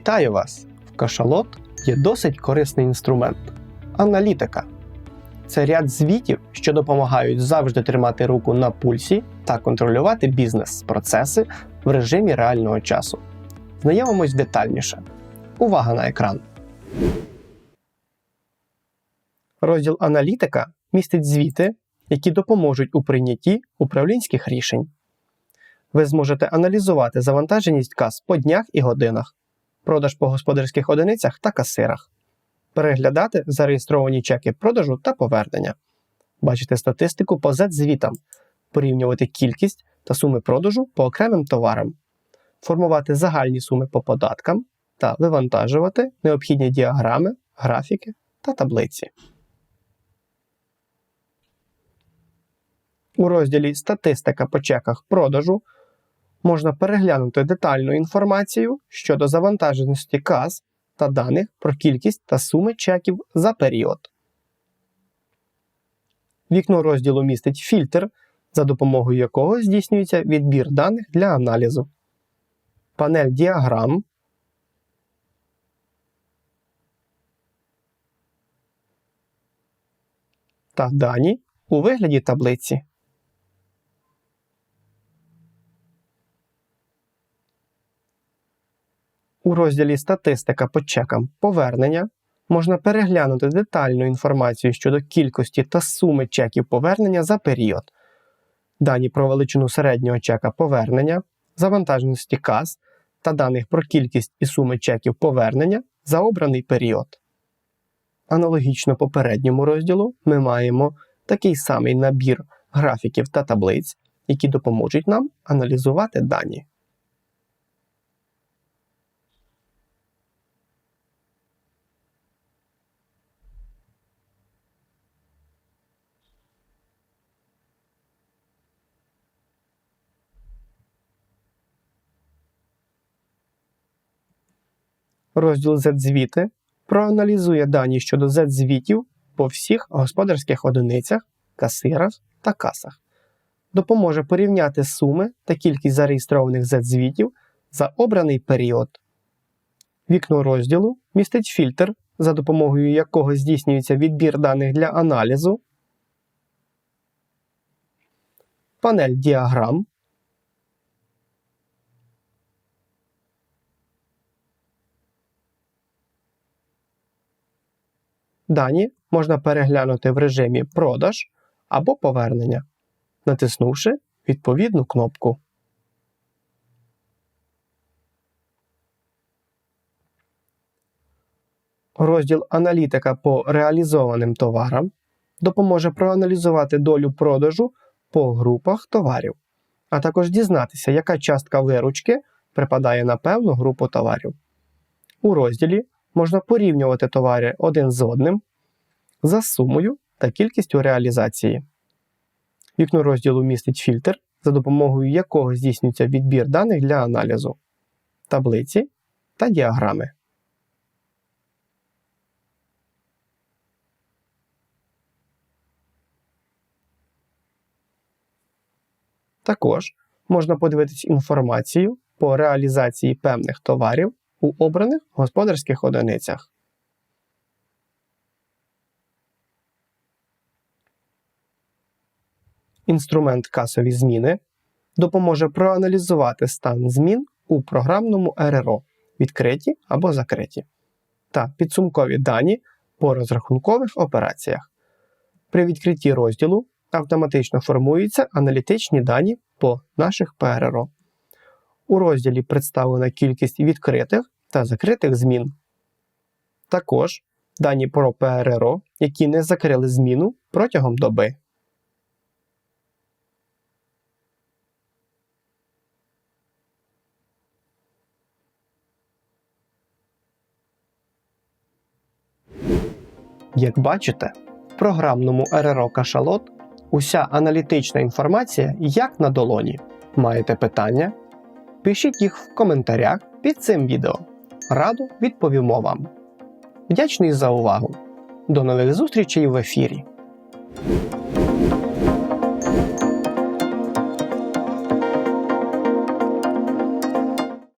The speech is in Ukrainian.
Вітаю вас! В кашалот є досить корисний інструмент аналітика. Це ряд звітів, що допомагають завжди тримати руку на пульсі та контролювати бізнес-процеси в режимі реального часу. Знайомимось детальніше. Увага на екран. Розділ аналітика містить звіти, які допоможуть у прийнятті управлінських рішень. Ви зможете аналізувати завантаженість кас по днях і годинах, продаж по господарських одиницях та касирах, переглядати зареєстровані чеки продажу та повернення, бачити статистику по Z-звітам, порівнювати кількість та суми продажу по окремим товарам, формувати загальні суми по податкам та вивантажувати необхідні діаграми, графіки та таблиці. У розділі Статистика по чеках продажу можна переглянути детальну інформацію щодо завантаженості кас та даних про кількість та суми чеків за період. Вікно розділу містить фільтр, за допомогою якого здійснюється відбір даних для аналізу. Панель діаграм. Та дані у вигляді таблиці. У розділі Статистика по чекам повернення можна переглянути детальну інформацію щодо кількості та суми чеків повернення за період, дані про величину середнього чека повернення, завантаженості кас та даних про кількість і суми чеків повернення за обраний період. Аналогічно попередньому розділу ми маємо такий самий набір графіків та таблиць, які допоможуть нам аналізувати дані. Розділ Z-звіти проаналізує дані щодо Z-звітів по всіх господарських одиницях, касирах та касах. Допоможе порівняти суми та кількість зареєстрованих Z-звітів за обраний період. Вікно розділу містить фільтр, за допомогою якого здійснюється відбір даних для аналізу, панель діаграм, Дані можна переглянути в режимі Продаж або Повернення, натиснувши відповідну кнопку. Розділ Аналітика по реалізованим товарам допоможе проаналізувати долю продажу по групах товарів, а також дізнатися, яка частка виручки припадає на певну групу товарів. У розділі можна порівнювати товари один з одним за сумою та кількістю реалізації. Вікно розділу містить фільтр, за допомогою якого здійснюється відбір даних для аналізу, таблиці та діаграми. Також можна подивитись інформацію по реалізації певних товарів у обраних господарських одиницях. Інструмент касові зміни допоможе проаналізувати стан змін у програмному РРО, відкриті або закриті, та підсумкові дані по розрахункових операціях. При відкритті розділу автоматично формуються аналітичні дані по наших ПРРО. У розділі представлена кількість відкритих та закритих змін. Також дані про ПРРО, які не закрили зміну протягом доби. Як бачите, в програмному РРО Кашалот уся аналітична інформація як на долоні. Маєте питання? Пишіть їх в коментарях під цим відео. Радо відповімо вам. Вдячний за увагу. До нових зустрічей в ефірі!